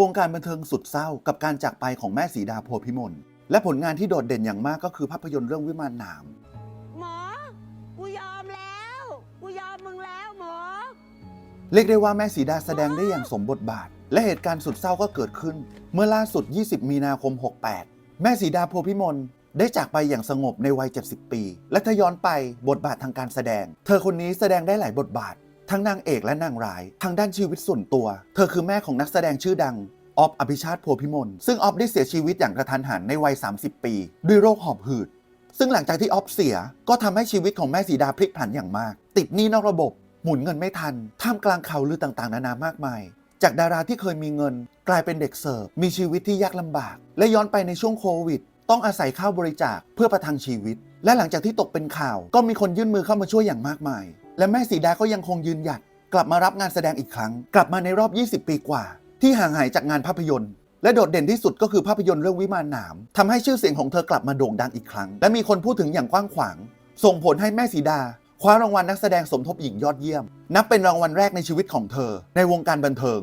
วงการบันเทิงสุดเศร้ากับการจากไปของแม่สีดาโพธิพิมล และผลงานที่โดดเด่นอย่างมากก็คือภาพยนตร์เรื่องวิมานหนาม หมอ กูยอมแล้ว กูยอมมึงแล้วหมอ เรียกได้ว่าแม่สีดาแสดงได้อย่างสมบทบาท และเหตุการณ์สุดเศร้าก็เกิดขึ้น เมื่อล่าสุด 20 มีนาคม 68 แม่สีดาโพธิพิมลได้จากไปอย่างสงบในวัย 70 ปี และถ้าย้อนไปบทบาททางการแสดง เธอคนนี้แสดงได้หลายบทบาท ทั้งนางเอกและนางร้าย ทางด้านชีวิตส่วนตัว เธอคือแม่ของนักแสดงชื่อดังออฟอภิชาติโพธิพิมล ซึ่งออฟได้เสียชีวิตอย่างกระทันหันในวัย 30 ปี ด้วยโรคหอบหืด ซึ่งหลังจากที่ออฟเสียก็ทำให้ชีวิตของแม่สีดาพลิกผันอย่างมาก ติดหนี้นอกระบบ หมุนเงินไม่ทัน ท่ามกลางข่าวลือต่างๆ นานามากมาย จากดาราที่เคยมีเงิน กลายเป็นเด็กเสิร์ฟมีชีวิตที่ยากลำบาก และย้อนไปในช่วงโควิด ต้องอาศัยข้าวบริจาคเพื่อประทังชีวิต และหลังจากที่ตกเป็นข่าว ก็มีคนยื่นมือเข้ามาช่วยอย่างมากมาย และแม่สีดาก็ยังคงยืนหยัด กลับมารับงานแสดงอีกครั้ง กลับมาในรอบ 20 ปีกว่า ที่ห่างหายจากงานภาพยนตร์ และโดดเด่นที่สุดก็คือภาพยนตร์เรื่องวิมานหนามทำให้ชื่อเสียงของเธอกลับมาโด่งดังอีกครั้ง และมีคนพูดถึงอย่างกว้างขวาง ส่งผลให้แม่สีดา คว้ารางวัลนักแสดงสมทบหญิงยอดเยี่ยม นับเป็นรางวัลแรกในชีวิตของเธอ ในวงการบันเทิง